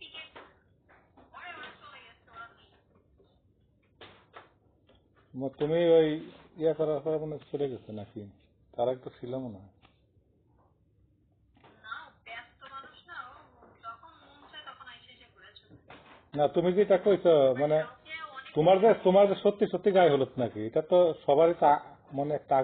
ticket ওরে ওরা চলে গেছে ওরা ম- তুমি ওই ইয়া করার পর মনে চলে গেছে নাকি তার একটা ছিল মনে হয় না তুমি যেটা কইছো মানে তোমার যে তোমার যে সত্যি সত্যি গায়ে হলুদ নাকি এটা তো সবারই মানে একটা